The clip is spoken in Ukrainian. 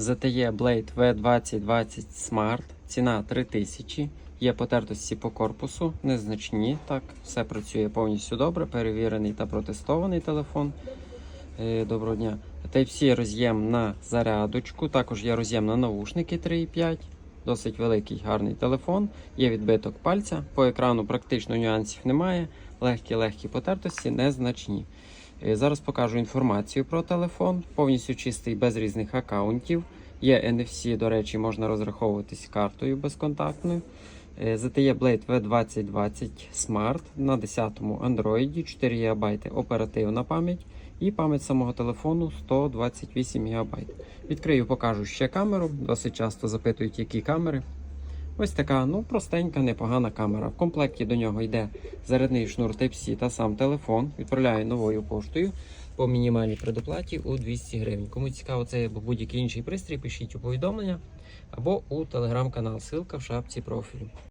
ZTE Blade V2020 Smart. Ціна 3000. Є потертості по корпусу, незначні. Так, все працює повністю добре. Перевірений та протестований телефон. Е, Доброго дня. Type-C роз'єм на зарядочку. Також є роз'єм на навушники 3.5. Досить великий гарний телефон. Є відбиток пальця. По екрану практично нюансів немає. Легкі-легкі потертості, незначні. Е, Зараз покажу інформацію про телефон. Повністю чистий без різних аккаунтів. Є NFC, до речі, можна розраховуватись картою безконтактною. Е, ZTE Blade V2020 Smart на 10-му Android, 4 ГБ оперативна пам'ять і пам'ять самого телефону 128 ГБ. Відкрию, покажу ще камеру. Досить часто запитують, які камери. Ось така, ну, простенька, непогана камера. В комплекті до нього йде зарядний шнур Type-C та сам телефон. Відправляю новою поштою по мінімальній предоплаті у 200 гривень. Кому цікаво це або будь-який інший пристрій, пишіть у повідомлення або у телеграм-канал. Ссылка в шапці профілю.